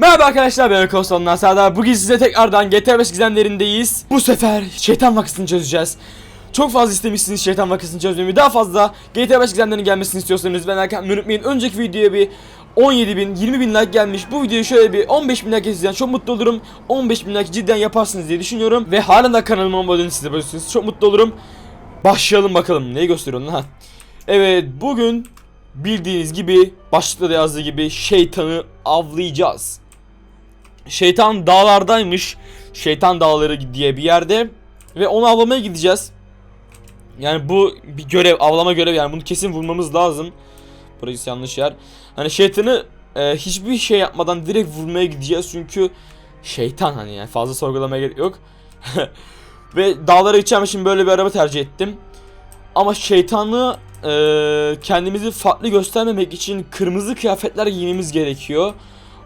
Merhaba arkadaşlar ben Koston'dan Serdar. Bugün size tekrardan GTA 5 gizemlerindeyiz. Bu sefer şeytan vakasını çözeceğiz. Çok fazla istemişsiniz şeytan vakasını çözmemi. Daha fazla GTA 5 gizemlerinin gelmesini istiyorsanız ben atmayı unutmayın. Önceki videoya bir 17 bin 20 bin like gelmiş. Bu videoyu şöyle bir 15 bin like izleyen çok mutlu olurum. 15 bin like cidden yaparsınız diye düşünüyorum. Ve halen de kanalıma abone size basıyorsunuz. Çok mutlu olurum. Başlayalım bakalım. Neyi gösteriyorsun lan? Evet bugün bildiğiniz gibi başlıkta da yazdığı gibi şeytanı avlayacağız. Şeytan dağlardaymış. Şeytan dağları diye bir yerde ve onu avlamaya gideceğiz. Yani bu bir görev, avlama görev yani bunu kesin vurmamız lazım. Burası yanlış yer. Hani şeytanı e, hiçbir şey yapmadan direkt vurmaya gideceğiz çünkü şeytan hani yani fazla sorgulamaya gerek yok. ve dağlara gideceğim için böyle bir araba tercih ettim. Ama şeytanı e, kendimizi farklı göstermemek için kırmızı kıyafetler giymemiz gerekiyor.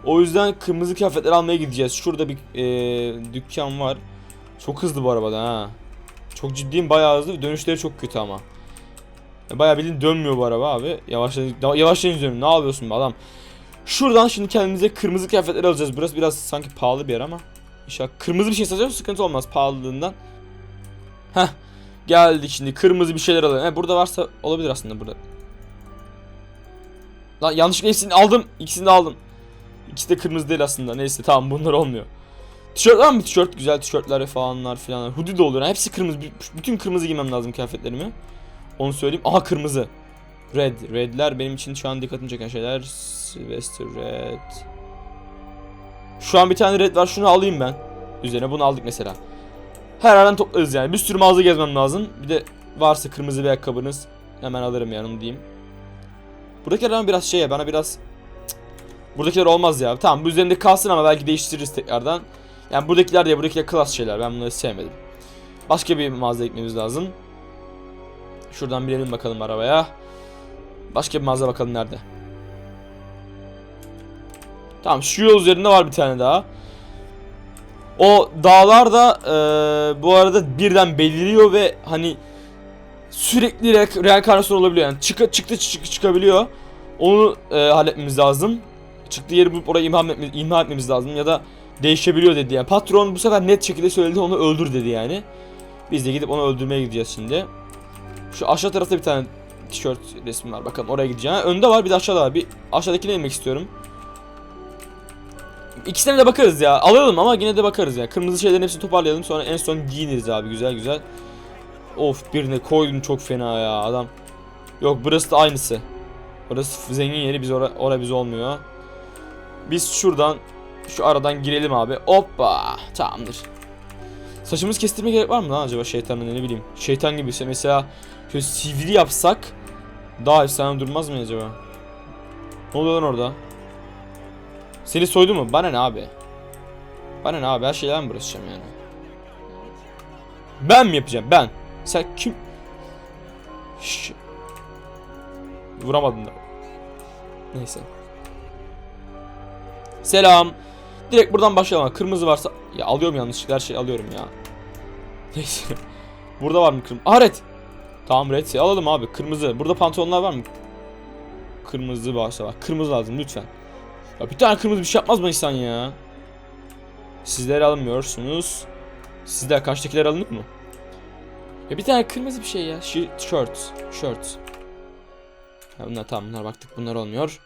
O yüzden kırmızı kıyafetler almaya gideceğiz. Şurada bir e, dükkan var. Çok hızlı bu arabada ha. Çok ciddiyim bayağı hızlı. Dönüşleri çok kötü ama. Ya Bayağı bildiğin dönmüyor bu araba abi. Yavaşlayın, yavaşlayın diyorum. Ne yapıyorsun be adam? Şuradan şimdi kendimize kırmızı kıyafetler alacağız. Burası biraz sanki pahalı bir yer ama. İnşallah kırmızı bir şey satacağım sıkıntı olmaz pahalılığından. Heh. Geldik şimdi kırmızı bir şeyler alalım. He, burada varsa olabilir aslında burada. Lan yanlışlıkla hepsini aldım. İkisini de aldım. İkisi de kırmızı değil aslında. Neyse tamam bunlar olmuyor. Tişört var mı tişört? Güzel tişörtler falanlar filan. Hoodie de olur. Yani hepsi kırmızı. Bütün kırmızı giymem lazım kıyafetlerimi. Onu söyleyeyim. Aha kırmızı. Red. Redler benim için şu an dikkatimi çeken şeyler. Sylvester Red. Şu an bir tane red var. Şunu alayım ben. Üzerine bunu aldık mesela. Her yerden toplarız yani. Bir sürü mağaza gezmem lazım. Bir de varsa kırmızı bir ayakkabınız hemen alırım yanım diyeyim. Buradakiler bana biraz şey ya bana biraz. Buradakiler olmaz ya. Tamam bu üzerinde kalsın ama belki değiştiririz tekrardan. Yani buradakiler de buradakiler klas şeyler. Ben bunları sevmedim. Başka bir mağaza gitmemiz lazım. Şuradan binelim bakalım arabaya. Başka bir mağaza bakalım nerede. Tamam şu yol üzerinde var bir tane daha. O dağlar da eee, bu arada birden beliriyor ve hani sürekli re- reenkarnasyon olabiliyor. Yani çık çıktı çık çıkabiliyor. Onu eee, halletmemiz lazım. Çıktığı yeri bulup orayı imha, etme- imha etmemiz lazım ya da değişebiliyor dedi yani. Patron bu sefer net şekilde söyledi onu öldür dedi yani. Biz de gidip onu öldürmeye gideceğiz şimdi. Şu aşağı tarafta bir tane tişört resmi var. Bakalım oraya gideceğim. Önde var bir de aşağıda var. Bir aşağıdakine inmek istiyorum. İkisine de bakarız ya. Alalım ama yine de bakarız ya. Kırmızı şeylerin hepsini toparlayalım sonra en son giyiniriz abi güzel güzel. Of birine koydum çok fena ya adam. Yok burası da aynısı. Burası zengin yeri biz ora, ora biz olmuyor. Biz şuradan şu aradan girelim abi. Hoppa tamamdır. Saçımız kestirme gerek var mı lan acaba şeytanın ne bileyim. Şeytan gibiyse mesela şöyle sivri yapsak daha efsane durmaz mı acaba? Ne oluyor lan orada? Seni soydu mu? Bana ne abi? Bana ne abi? Her şeyden mi bulaşacağım yani? Ben mi yapacağım? Ben. Sen kim? Şş. Vuramadım da. Neyse. Selam. Direkt buradan başlayalım. Kırmızı varsa... Ya alıyorum yanlışlıkla her şeyi alıyorum ya. Neyse. Burada var mı kırmızı? Ah red. Tamam red. Alalım abi. Kırmızı. Burada pantolonlar var mı? Kırmızı varsa bak. Kırmızı lazım lütfen. Ya bir tane kırmızı bir şey yapmaz mı insan ya? Sizler alınmıyorsunuz. Sizler karşıdakiler alınır mı? Ya bir tane kırmızı bir şey ya. Shirt. Shirt. Ya bunlar tamam bunlar baktık bunlar olmuyor.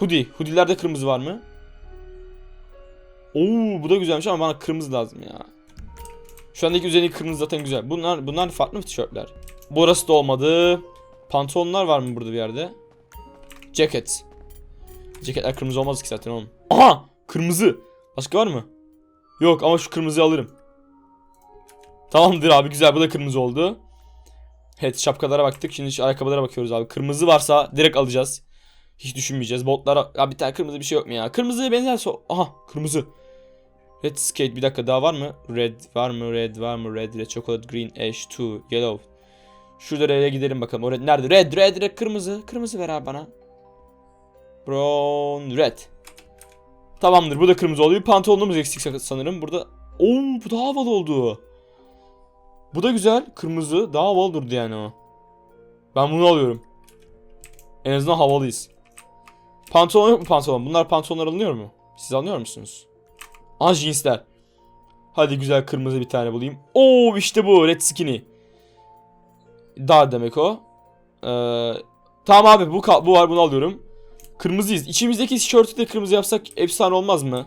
Hoodie. Hoodie'lerde kırmızı var mı? Oo bu da güzelmiş ama bana kırmızı lazım ya. Şu andaki üzerindeki kırmızı zaten güzel. Bunlar bunlar farklı mı tişörtler? Burası da olmadı. Pantolonlar var mı burada bir yerde? Ceket. Ceketler kırmızı olmaz ki zaten oğlum. Aha! Kırmızı. Başka var mı? Yok ama şu kırmızıyı alırım. Tamamdır abi güzel bu da kırmızı oldu. Evet şapkalara baktık. Şimdi ayakkabılara bakıyoruz abi. Kırmızı varsa direkt alacağız. Hiç düşünmeyeceğiz. Botlara ya bir tane kırmızı bir şey yok mu ya? Kırmızıya benzer so Aha kırmızı. Red skate bir dakika daha var mı? Red var mı? Red var mı? Red, red chocolate, green, ash, two, yellow. Şurada red'e gidelim bakalım. O red nerede? Red, red, red, kırmızı. Kırmızı ver abi bana. Brown, red. Tamamdır. Bu da kırmızı oluyor. Pantolonumuz eksik sanırım. Burada Oo bu daha havalı oldu. Bu da güzel. Kırmızı. Daha havalı durdu yani o. Ben bunu alıyorum. En azından havalıyız. Pantolon yok mu pantolon? Bunlar pantolonlar alınıyor mu? Siz anlıyor musunuz? Aa jeansler. Hadi güzel kırmızı bir tane bulayım. Oo işte bu red skinny. Dar demek o. Ee, tamam abi bu bu var bunu alıyorum. Kırmızıyız. İçimizdeki tişörtü de kırmızı yapsak efsane olmaz mı?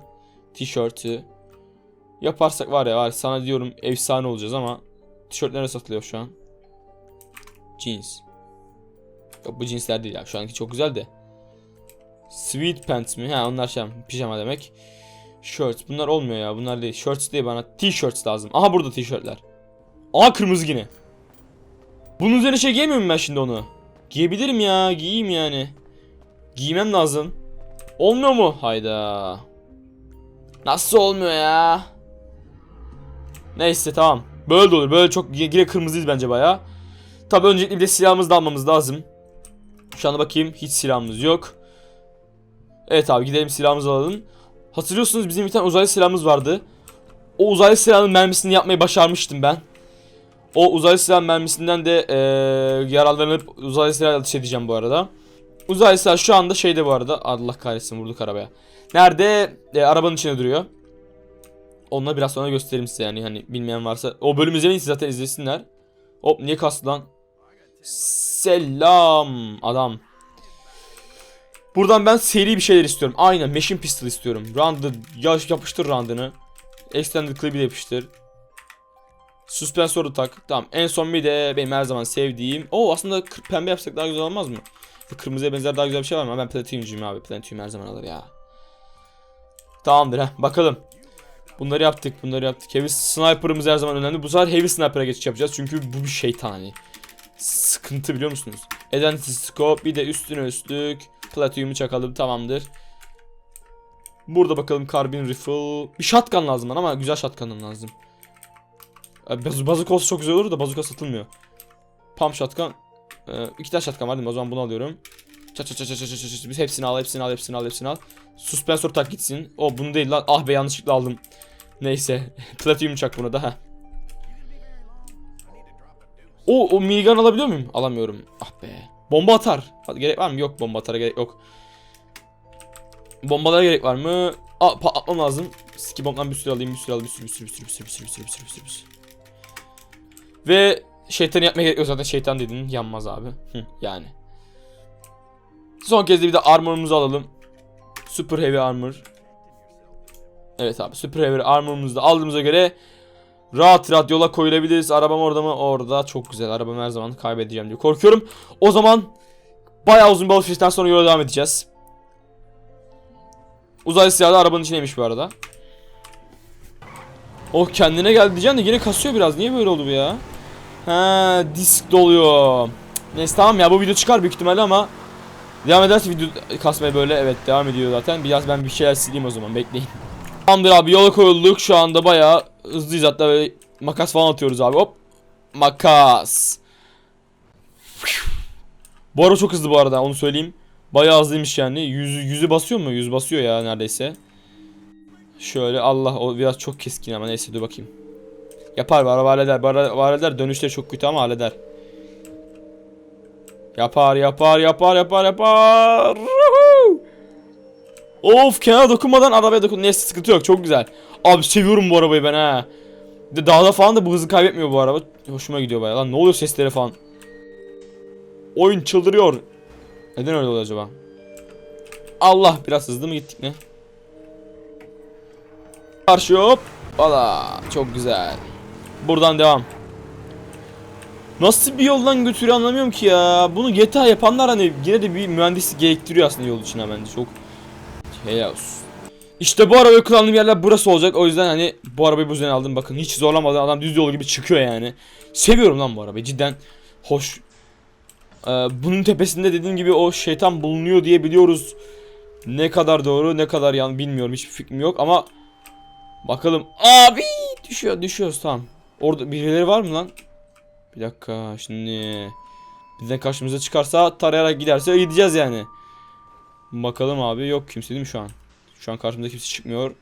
Tişörtü. Yaparsak var ya var sana diyorum efsane olacağız ama tişört nerede satılıyor şu an? Jeans. Yok bu cinsler değil ya. Şu anki çok güzel de. Sweet pants mi? Ha onlar şey pijama demek. Shirts. Bunlar olmuyor ya. Bunlar değil. Shirts değil bana. T-shirts lazım. Aha burada t-shirtler. Aa kırmızı yine. Bunun üzerine şey giyemiyor muyum ben şimdi onu? Giyebilirim ya. Giyeyim yani. Giymem lazım. Olmuyor mu? Hayda. Nasıl olmuyor ya? Neyse tamam. Böyle de olur. Böyle çok yine kırmızıyız bence baya. Tabi öncelikle bir de silahımızı da almamız lazım. Şu anda bakayım hiç silahımız yok. Evet abi gidelim silahımızı alalım. Hatırlıyorsunuz bizim bir tane uzaylı silahımız vardı. O uzaylı silahın mermisini yapmayı başarmıştım ben. O uzaylı silah mermisinden de eee yararlanıp uzaylı silah atış edeceğim bu arada. Uzaylı silah şu anda şeyde bu arada. Allah kahretsin vurduk arabaya. Nerede? E, arabanın içine duruyor. Onunla biraz sonra göstereyim size yani hani bilmeyen varsa. O bölümü izlemeyin zaten izlesinler. Hop niye kastı lan? Selam adam. Buradan ben seri bir şeyler istiyorum. Aynen machine pistol istiyorum. Yaş yapıştır round'ını. Extended clip'i de yapıştır. Suspensörü tak. Tamam. En son bir de benim her zaman sevdiğim. Oo aslında pembe yapsak daha güzel olmaz mı? Kırmızıya benzer daha güzel bir şey var mı? Ben platinyumcuyum abi. Platinum her zaman alır ya. Tamamdır ha. Bakalım. Bunları yaptık. Bunları yaptık. Heavy sniper'ımız her zaman önemli. Bu sefer heavy sniper'a geçiş yapacağız. Çünkü bu bir şeytan hani. Sıkıntı biliyor musunuz? Identity scope bir de üstüne üstlük platinum'u çakalım tamamdır. Burada bakalım carbine rifle. Bir shotgun lazım bana ama güzel shotgun lazım. Ee, Baz bazuka olsa çok güzel olur da bazuka satılmıyor. Pump shotgun. Ee, iki tane shotgun var değil mi? O zaman bunu alıyorum. Çat çat çat çat çat çat. Biz hepsini al, hepsini al, hepsini al, hepsini al. Suspensör tak gitsin. O bunu değil lan. Ah be yanlışlıkla aldım. Neyse. Platinum çak bunu da ha. O o minigun alabiliyor muyum? Alamıyorum. Ah be. Bomba atar. Gerek var mı? Yok bomba atara gerek yok. Bombalara gerek var mı? Aa patlatmam lazım. Skibong'dan bir sürü alayım. Bir sürü alayım. Bir sürü bir sürü bir sürü bir sürü bir sürü bir sürü bir sürü bir sürü. Ve şeytanı yapmaya gerek yok zaten şeytan dedin yanmaz abi. Hı, yani. Son kez de bir de armorumuzu alalım. Super heavy armor. Evet abi super heavy armorumuzu da aldığımıza göre rahat rahat yola koyulabiliriz. Arabam orada mı? Orada. Çok güzel. Arabamı her zaman kaybedeceğim diye korkuyorum. O zaman bayağı uzun bir alışverişten sonra yola devam edeceğiz. Uzaylı silahı da arabanın içindeymiş bu arada. Oh kendine geldi diyeceğim de yine kasıyor biraz. Niye böyle oldu bu ya? Ha disk doluyor. Neyse tamam ya bu video çıkar büyük ihtimalle ama Devam ederse video kasmaya böyle evet devam ediyor zaten. Biraz ben bir şeyler sileyim o zaman bekleyin. Tamamdır abi yola koyulduk şu anda bayağı hızlıyız hatta böyle makas falan atıyoruz abi hop. Makas. Bu araba çok hızlı bu arada onu söyleyeyim. Bayağı hızlıymış yani. Yüzü, yüzü basıyor mu? Yüz basıyor ya neredeyse. Şöyle Allah o biraz çok keskin ama neyse dur bakayım. Yapar var halleder var halleder dönüşleri çok kötü ama halleder. Yapar yapar yapar yapar yapar. Of kenara dokunmadan arabaya dokun. Neyse sıkıntı yok çok güzel. Abi seviyorum bu arabayı ben ha. De dağda falan da bu hızı kaybetmiyor bu araba. Hoşuma gidiyor bayağı. Lan ne oluyor seslere falan. Oyun çıldırıyor. Neden öyle oluyor acaba? Allah biraz hızlı mı gittik ne? Karşı hop. Valla çok güzel. Buradan devam. Nasıl bir yoldan götürüyor anlamıyorum ki ya. Bunu GTA yapanlar hani yine de bir mühendislik gerektiriyor aslında yol içine bence çok. Helal olsun. İşte bu arabayı kullandığım yerler burası olacak. O yüzden hani bu arabayı bu yüzden aldım. Bakın hiç zorlamadan adam düz yol gibi çıkıyor yani. Seviyorum lan bu arabayı cidden hoş. Ee, bunun tepesinde dediğim gibi o şeytan bulunuyor diye biliyoruz. Ne kadar doğru ne kadar yan bilmiyorum hiçbir fikrim yok ama bakalım. Abi düşüyor düşüyoruz tamam. Orada birileri var mı lan? Bir dakika şimdi bizden karşımıza çıkarsa tarayarak giderse gideceğiz yani. Bakalım abi yok kimse değil mi şu an? Şu an karşımda kimse çıkmıyor.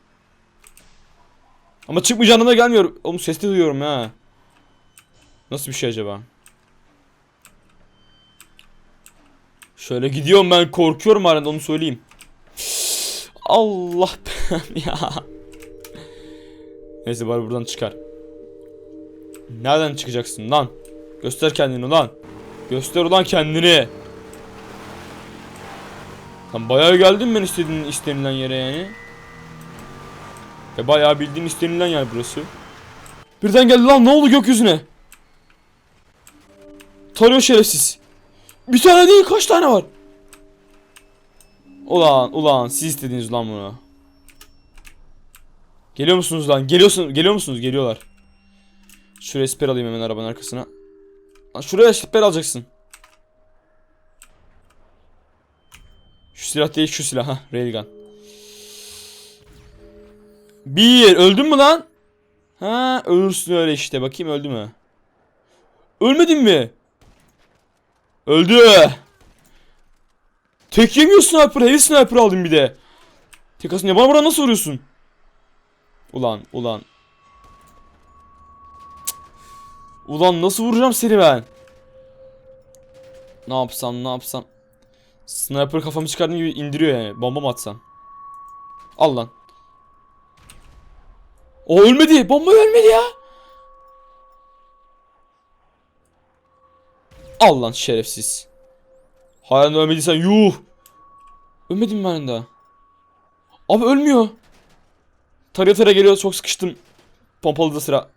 Ama çıkmayacağına da gelmiyor. Oğlum sesli duyuyorum ha. Nasıl bir şey acaba? Şöyle gidiyorum ben korkuyorum halinde onu söyleyeyim. Allah ya. Neyse bari buradan çıkar. Nereden çıkacaksın lan? Göster kendini lan. Göster ulan kendini. Lan bayağı geldim ben istediğin istenilen yere yani. E bayağı bildiğin istenilen yer burası. Birden geldi lan ne oldu gökyüzüne? Tarıyor şerefsiz. Bir tane değil kaç tane var? Ulan ulan siz istediniz lan bunu. Geliyor musunuz lan? Geliyorsun, geliyor musunuz? Geliyorlar. Şuraya siper alayım hemen arabanın arkasına. Lan şuraya siper alacaksın. Silah değil şu silah ha. Railgun. Bir öldün mü lan? Ha ölürsün öyle işte. Bakayım öldü mü? Ölmedin mi? Öldü. Tek yemiyor sniper. Heavy sniper aldım bir de. Tek asın ya bana buradan nasıl vuruyorsun? Ulan ulan. Cık. Ulan nasıl vuracağım seni ben? Ne yapsam ne yapsam. Sniper kafamı çıkardığım gibi indiriyor yani. Bomba mı atsam? Al lan. O ölmedi. Bomba ölmedi ya. Al lan şerefsiz. Halen ölmediysen yuh. Ölmedim ben daha. Abi ölmüyor. Taraya taraya geliyor çok sıkıştım. Pompalı da sıra.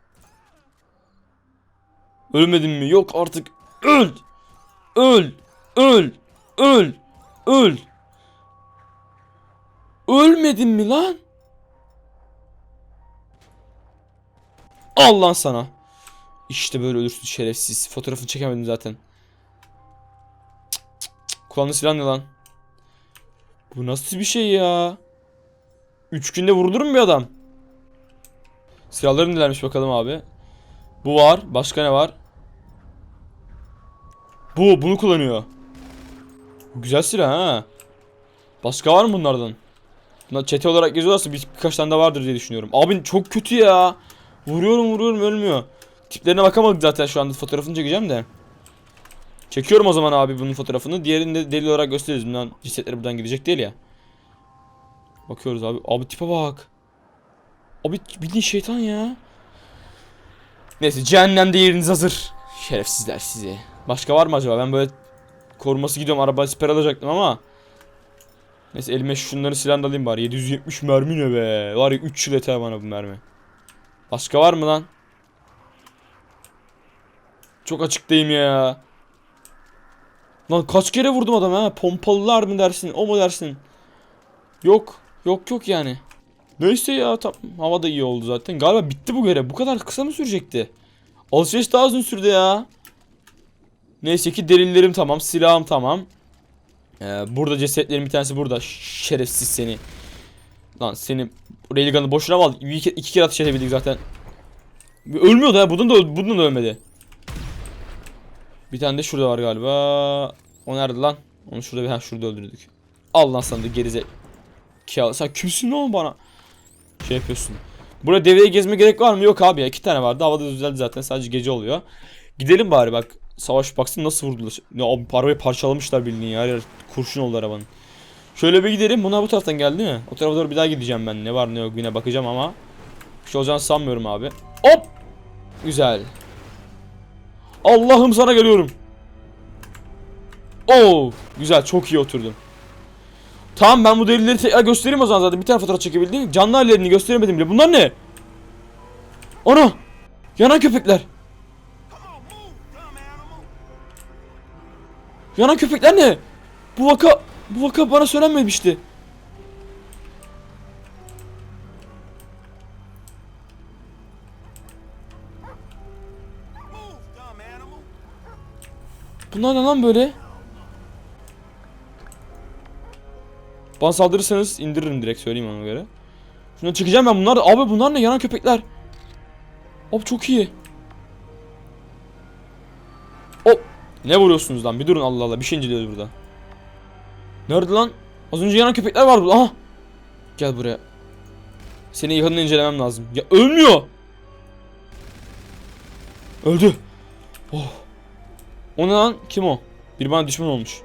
Ölmedim mi? Yok artık. Öl. Öl. Öl. Öl. Öl. Ölmedin mi lan? Al sana. İşte böyle ölürsün şerefsiz. Fotoğrafını çekemedim zaten. Kullandığı silah ne lan? Bu nasıl bir şey ya? Üç günde vurulur mu bir adam? Silahları nelermiş bakalım abi. Bu var. Başka ne var? Bu. Bunu kullanıyor. Güzel silah ha. Başka var mı bunlardan? Bunlar çete olarak geziyorlarsa bir, birkaç tane de vardır diye düşünüyorum. Abi çok kötü ya. Vuruyorum vuruyorum ölmüyor. Tiplerine bakamadık zaten şu anda fotoğrafını çekeceğim de. Çekiyorum o zaman abi bunun fotoğrafını. Diğerini de delil olarak gösteririz. Bundan cesetleri buradan gidecek değil ya. Bakıyoruz abi. Abi tipe bak. Abi bildiğin şeytan ya. Neyse cehennemde yeriniz hazır. Şerefsizler sizi. Başka var mı acaba? Ben böyle koruması gidiyorum. Araba siper alacaktım ama. Neyse elime şunları silahını alayım bari. 770 mermi ne be. Var ya 3 yıl yeter bana bu mermi. Başka var mı lan? Çok açıktayım ya. Lan kaç kere vurdum adamı ha? Pompalılar mı dersin? O mu dersin? Yok. Yok yok yani. Neyse ya tam hava da iyi oldu zaten. Galiba bitti bu görev. Bu kadar kısa mı sürecekti? Alışveriş daha uzun sürdü ya. Neyse ki delillerim tamam. Silahım tamam. Ee, burada cesetlerin bir tanesi burada. Şerefsiz seni. Lan seni Railgun'ı boşuna mı aldık? İki, iki kere ateş edebildik zaten. Ölmüyordu ha. Bunun da, bunun da ölmedi. Bir tane de şurada var galiba. O nerede lan? Onu şurada bir şurada öldürdük. Al lan sana da gerize. Kia sen kimsin lan bana? Şey yapıyorsun. Burada deveye gezme gerek var mı? Yok abi ya. iki tane vardı. Havada düzeldi zaten. Sadece gece oluyor. Gidelim bari bak. Savaş baksın nasıl vurdular. Ya abi arabayı parçalamışlar bildiğin ya. Kurşun oldu arabanın. Şöyle bir gidelim. Bunlar bu taraftan geldi mi? O tarafa doğru bir daha gideceğim ben. Ne var ne yok yine bakacağım ama. Bir şey olacağını sanmıyorum abi. Hop! Güzel. Allah'ım sana geliyorum. Oo, güzel çok iyi oturdum. Tamam ben bu delilleri tekrar göstereyim o zaman zaten bir tane fotoğraf çekebildim. Canlı hallerini gösteremedim bile. Bunlar ne? Ana! Yanan köpekler. Yanan köpekler ne? Bu vaka bu vaka bana söylenmemişti. Bunlar ne lan böyle? Bana saldırırsanız indiririm direkt söyleyeyim ona göre. Şuna çıkacağım ben bunlar. Abi bunlar ne yanan köpekler. Abi çok iyi. Ne vuruyorsunuz lan? Bir durun Allah Allah. Bir şey inceliyoruz burada. Nerede lan? Az önce yanan köpekler vardı. Aha. Gel buraya. Seni yakından incelemem lazım. Ya ölmüyor. Öldü. Oh. O ne lan? Kim o? Biri bana düşman olmuş.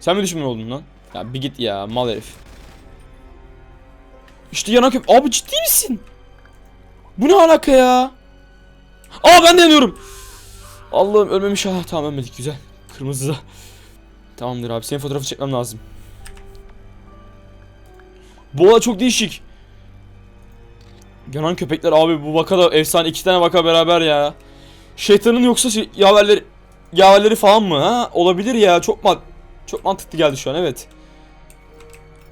Sen mi düşman oldun lan? Ya bir git ya mal herif. İşte yanan köpek. Abi ciddi misin? Bu ne alaka ya? Aa ben de yanıyorum. Allah'ım ölmemiş ha. Tamam ölmedik güzel. Kırmızı. Tamamdır abi senin fotoğrafı çekmem lazım. Bu olay çok değişik. Yanan köpekler abi bu vaka da efsane iki tane vaka beraber ya. Şeytanın yoksa şey, yaverleri yaverleri falan mı ha? Olabilir ya çok man çok mantıklı geldi şu an evet.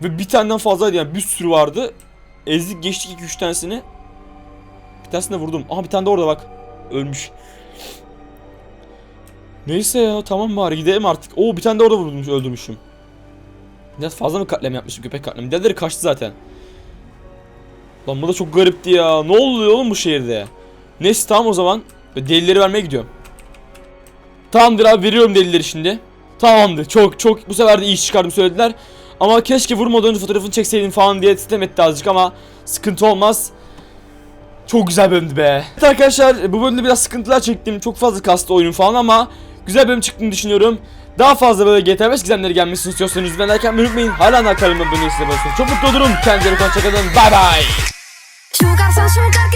Ve bir taneden fazlaydı yani bir sürü vardı. Ezdik geçtik 2-3 tanesini. Bir tanesini de vurdum. Aha bir tane de orada bak. Ölmüş. Neyse ya tamam bari gidelim artık. Oo bir tane de orada vurdum öldürmüşüm. Biraz fazla mı katlem yapmışım köpek katlemi? Diğerleri kaçtı zaten. Lan bu da çok garipti ya. Ne oluyor oğlum bu şehirde? Neyse tamam o zaman. Delileri vermeye gidiyorum. Tamamdır abi veriyorum delileri şimdi. Tamamdır. Çok çok bu sefer de iyi çıkardım söylediler. Ama keşke vurmadan önce fotoğrafını çekseydin falan diye sistem etti azıcık ama sıkıntı olmaz. Çok güzel bölümdü be. Evet arkadaşlar bu bölümde biraz sıkıntılar çektim. Çok fazla kastı oyun falan ama güzel bölüm çıktığını düşünüyorum. Daha fazla böyle GTA 5 gizemleri gelmesini istiyorsanız lütfen like yapmayı unutmayın. Hala kanalıma abone değilseniz çok mutlu olurum. Kendinize iyi bakın. Hoşçakalın. Bye bye. Sugar san sugar